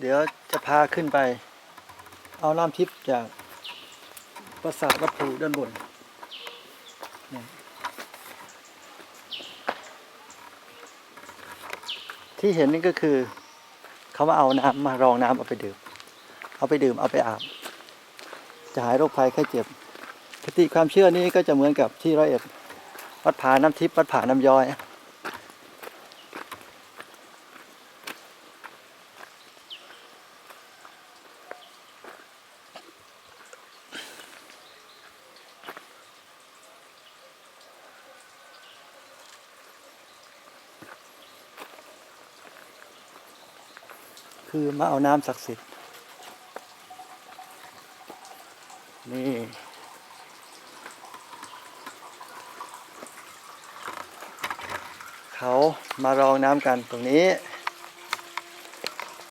เดี๋ยวจะพาขึ้นไป เอาน้ำทิพย์จากปราสาทวัดภูด้านบนที่เห็นนี่ก็คือเขามาเอาน้ำมารองน้ำเอาไปดื่ม เอาไปดื่มเอาไปอาบ จะหายโรคภัยไข้เจ็บคติความเชื่อนี้ก็จะเหมือนกับที่ร้อยเอ็ดวัดผาน้ำทิพย์วัดผาน้ำย้อย คือมาเอาน้ำศักดิ์สิทธิ์ นี่เขามารองน้ำกันตรงนี้